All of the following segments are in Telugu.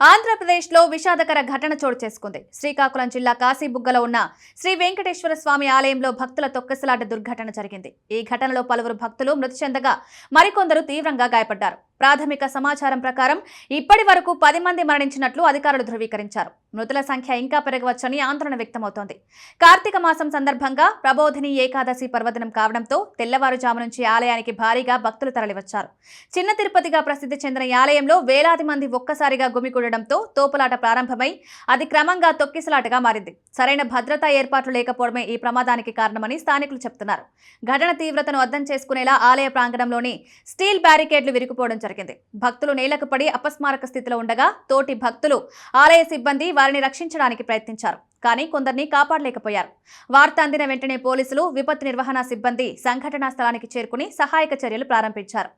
ఆంధ్రప్రదేశ్లో విషాదకర ఘటన చోటు చేసుకుంది. శ్రీకాకుళం జిల్లా కాశీబుగ్గలో ఉన్న శ్రీ వెంకటేశ్వర స్వామి ఆలయంలో భక్తుల తొక్కసలాట దుర్ఘటన జరిగింది. ఈ ఘటనలో పలువురు భక్తులు మృతి చెందగా మరికొందరు తీవ్రంగా గాయపడ్డారు. ప్రాథమిక సమాచారం ప్రకారం ఇప్పటి వరకు పది మంది మరణించినట్లు అధికారులు ధృవీకరించారు. మృతుల సంఖ్య ఇంకా పెరగవచ్చని ఆందోళన వ్యక్తమవుతోంది. కార్తీక మాసం సందర్భంగా ప్రబోధిని ఏకాదశి పర్వదినం కావడంతో తెల్లవారుజాము నుంచి ఆలయానికి భారీగా భక్తులు తరలివచ్చారు. చిన్న తిరుపతిగా ప్రసిద్ధి చెందిన ఈ ఆలయంలో వేలాది మంది ఒక్కసారిగా గుమికూడడంతో తోపులాట ప్రారంభమై అది క్రమంగా తొక్కిసలాటగా మారింది. సరైన భద్రతా ఏర్పాట్లు లేకపోవడమే ఈ ప్రమాదానికి కారణమని స్థానికులు చెబుతున్నారు ఘటన తీవ్రతను అర్థం చేసుకునేలా ఆలయ ప్రాంగణంలోని స్టీల్ బ్యారికేడ్లు విరిగిపోవడం జరిగింది. భక్తులు నేలకు పడి అపస్మారక స్థితిలో ఉండగా తోటి భక్తులు ఆలయ సిబ్బంది వారిని రక్షించడానికి ప్రయత్నించారు. కానీ కొందరిని కాపాడలేకపోయారు. వార్త అందిన వెంటనే పోలీసులు విపత్తు నిర్వహణ సిబ్బంది సంఘటనా స్థలానికి చేరుకుని సహాయక చర్యలు ప్రారంభించారు.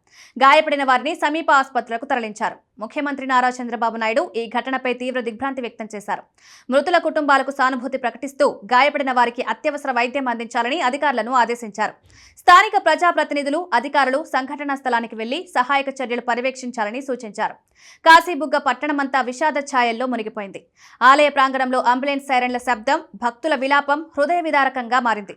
గాయపడిన వారిని సమీప ఆసుపత్రులకు తరలించారు. ముఖ్యమంత్రి నారా చంద్రబాబు నాయుడు ఈ ఘటనపై తీవ్ర దిగ్భ్రాంతి వ్యక్తం చేశారు. మృతుల కుటుంబాలకు సానుభూతి ప్రకటిస్తూ గాయపడిన వారికి అత్యవసర వైద్యం అందించాలని అధికారులను ఆదేశించారు. స్థానిక ప్రజాప్రతినిధులు అధికారులు సంఘటనా స్థలానికి వెళ్ళి సహాయక చర్యలు పర్యవేక్షించాలని సూచించారు. కాశీబుగ్గ పట్టణమంతా విషాద ఛాయల్లో మునిగిపోయింది. ఆలయ ప్రాంగణంలో అంబులెన్స్ సైరన్ల శబ్దం భక్తుల విలాపం హృదయ విదారకంగా మారింది.